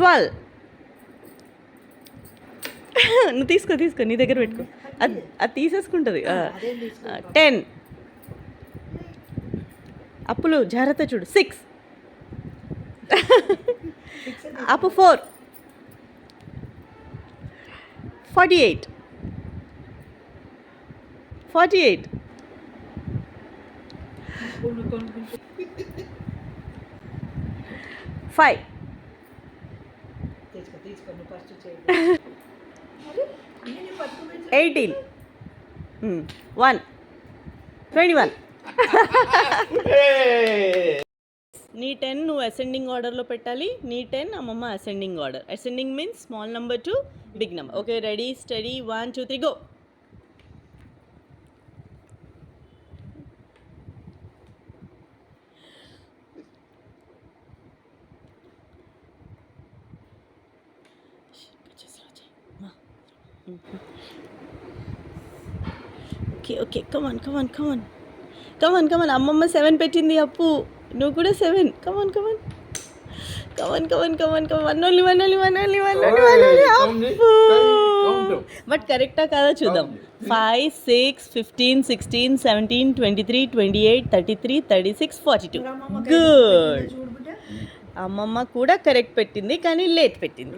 Twelve నువ్వు తీసుకో తీసుకో నీ దగ్గర పెట్టుకో. అది అది తీసేసుకుంటుంది. టెన్ అప్పులు జాగ్రత్త చూడు. Six Appu four forty eight forty eight five first eighteen. One. Twenty one. నీ టెన్ నువ్వు అసెండింగ్ ఆర్డర్లో పెట్టాలి. నీ టెన్ అమ్మమ్మ ascending order ascending means small number to big number okay ready steady one two three go okay okay come on come on come on come on come on అమ్మమ్మ seven పెట్టింది అప్పు. నువ్వు కూడా seven come on come on come on come on come on come on one only one only one only one only one only Appu. But కరెక్టా కాదా చూద్దాం. Five six fifteen sixteen seventeen twenty three twenty eight thirty three thirty six forty two good అమ్మమ్మ కూడా correct పెట్టింది కానీ late పెట్టింది.